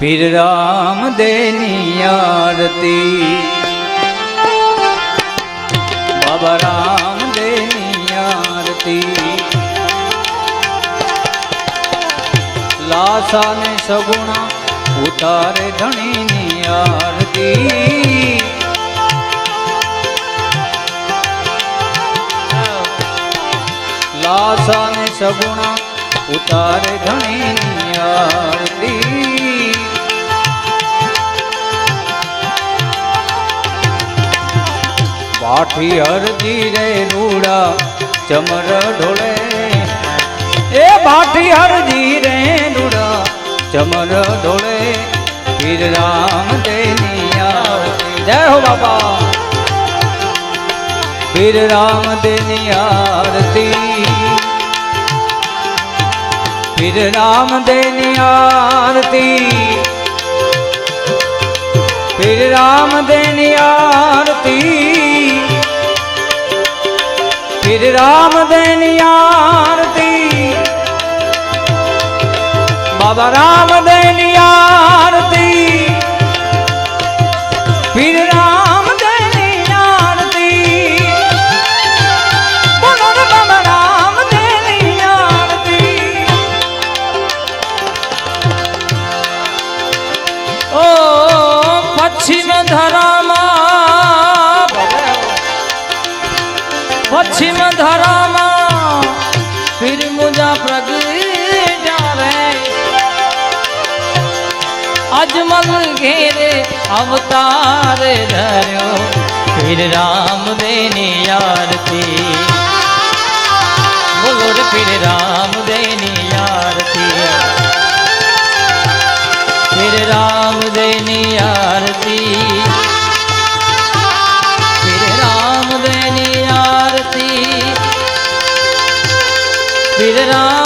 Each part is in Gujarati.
પીર રામ દેની આરતી બાબા રામ દેની આરતી લાસા ને સગુણા ઉતારે ધણીની આરતી લાસા ને સગુણા ઉતારે ધણીની આરતી પાઠી હરજી રે રૂડા, ચમર ઢોળે. એ પાઠી હરજી રે રૂડા, ચમર ઢોળે. વીર રામ દેની આરતી. જય હો બાબા વીર રામ દેની આરતી. વીર રામ દેની આરતી. વીર રામ દેની આરતી. પીર રામ દેની આરતી બાબા રામ દેની આરતી ધરામાં ફિર મુજા પ્રગટ્યા રે અજમલ ઘેરે અવતાર ધર્યો, ફિર રામ દેની આરતી. બોલો રે ફિર રામ દેની આરતી. ફિર રામ દેની આરતી राम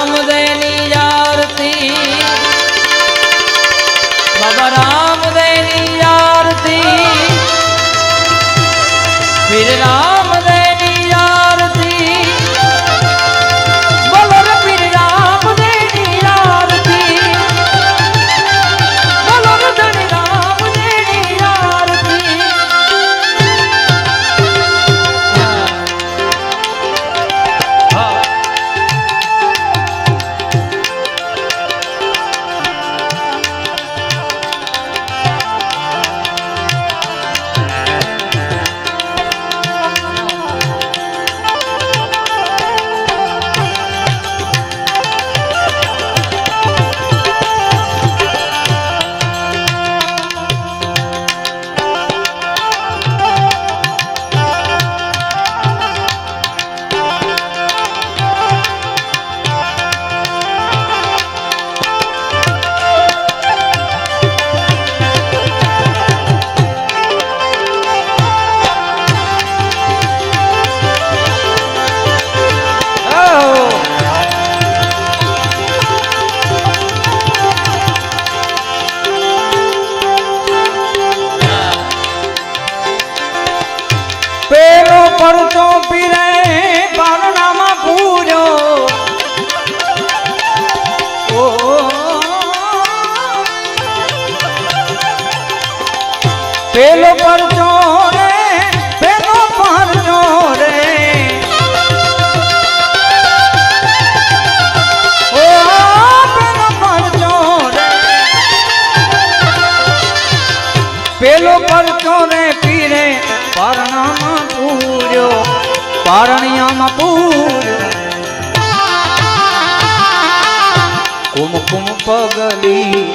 પગલી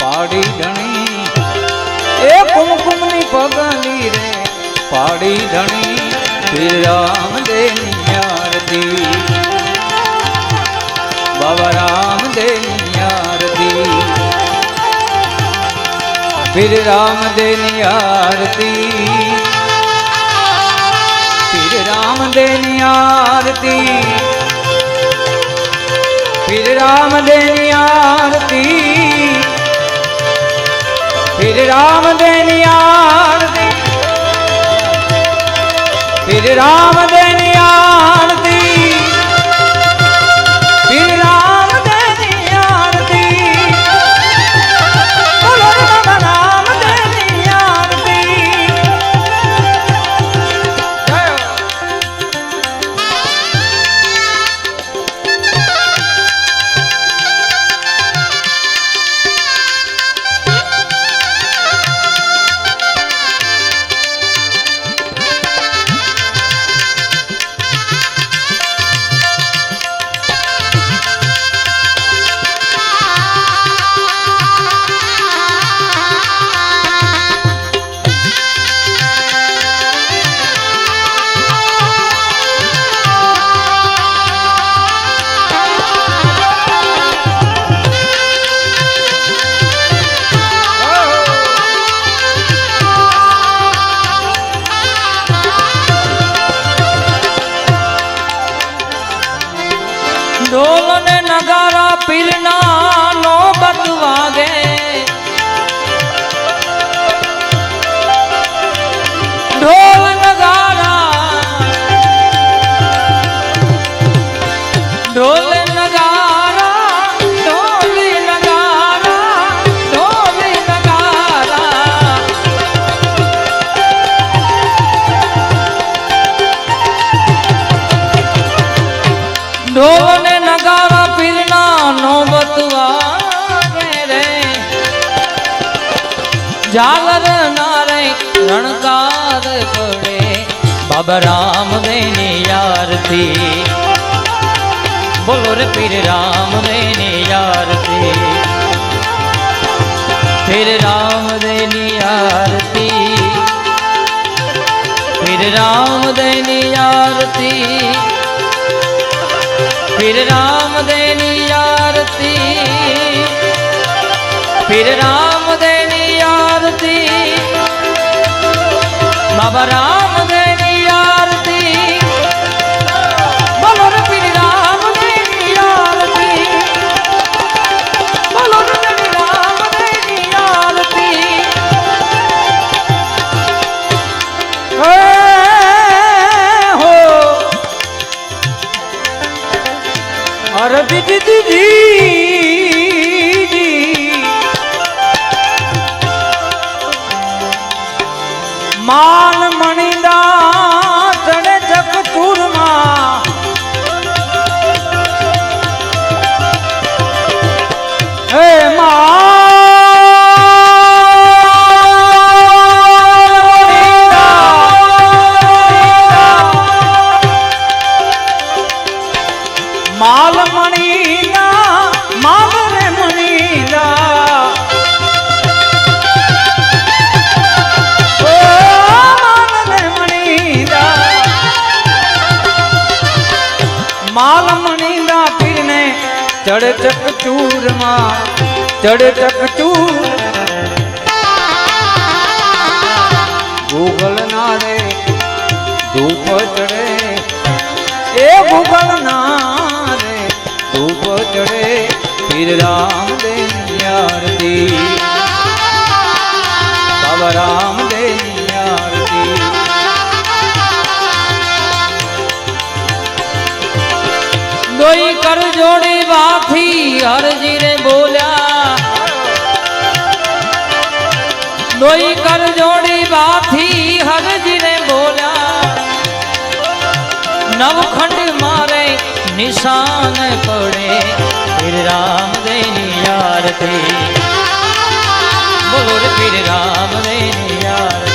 પાડી ધણી. એ કુમકુમની પગલી રે પાડી ધણી. શ્રી રામદેવની આરતી. બાબા રામદેવની આરતી. શ્રી રામદેવની આરતી. શ્રી રામદેવની આરતી. ਫਿਰ ਰਾਮ ਦੇਨੀ ਆਰਤੀ ਫਿਰ ਰਾਮ ਦੇਨੀ ਆਰਤੀ ਫਿਰ ਰਾਮ પીરના નો વાગે ઢોલ નગારા. ઢોલ નગારા ઢોલ નગારા ઢોલ ઢોલ બાબા રામદેવની યારથી. બોલો રે પીર રામદેવની યારથી. પીર રામદેવની આરતી પીર રામદેવની આરતી પીર રામદેવની આરતી પીર રામદેવની આરતી બાબા રામદેવની આરતી দিদি দিদি ચૂરમાં ચડ ચક ચૂર ભૂગલ ના રે ધૂપ ચડે. એ ભૂગલ ના રે ધૂપ ચડે. પીર રામદેવ આરતી. બાબા રામદેવ દોઈ કર જોડી વાથી હરજી રે બોલ્યા. દોઈ કર જોડી વાથી હરજી રે બોલ્યા. નવખંડ મારે નિશાન પડે પીર રામદેવની આરતી. બોલો પીર રામ દેની બોલો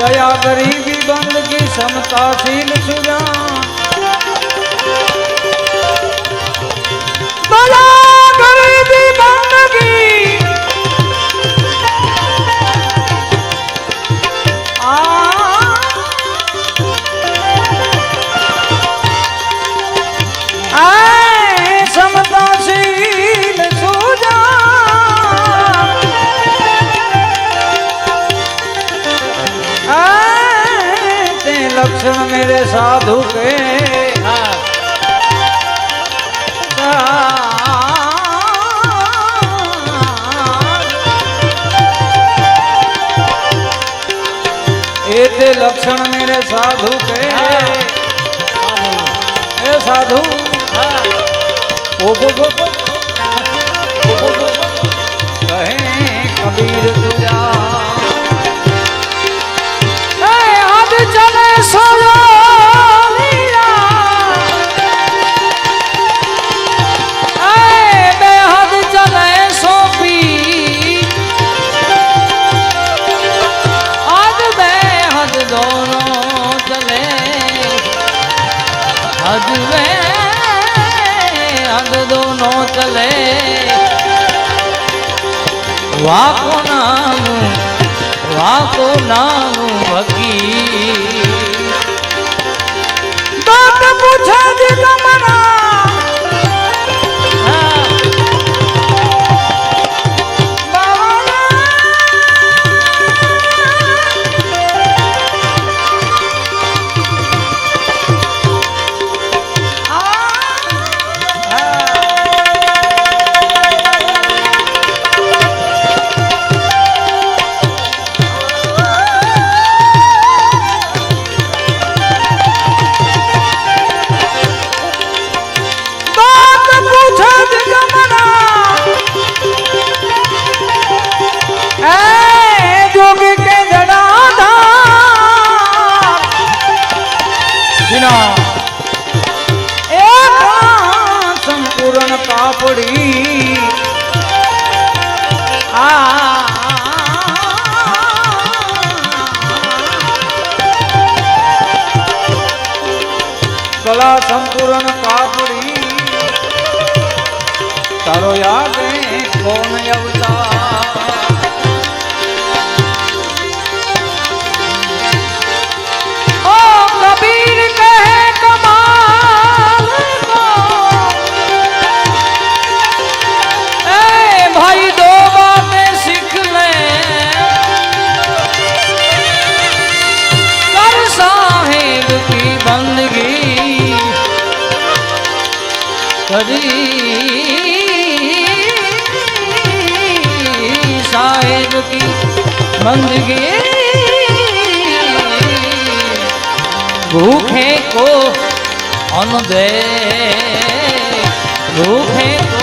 દયા ગરીબી બંદગી સમતાશીલ સુજા. સાધુ. કહે કબીર અજવે અંગદો નો ચલે. વાકો નાનું વાકો નાનું ભગી બાપ પૂછા દી કમરા कर साहेब की बंदगी करी સાહેબ કી બંદગી ભૂખે કો અન દે ભૂખે કો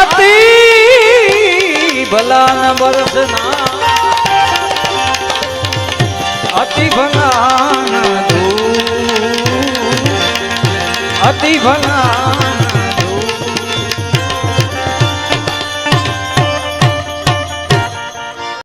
અતિ ભલા ન બરસના અતિ ભલા ન અતિ ભલા ન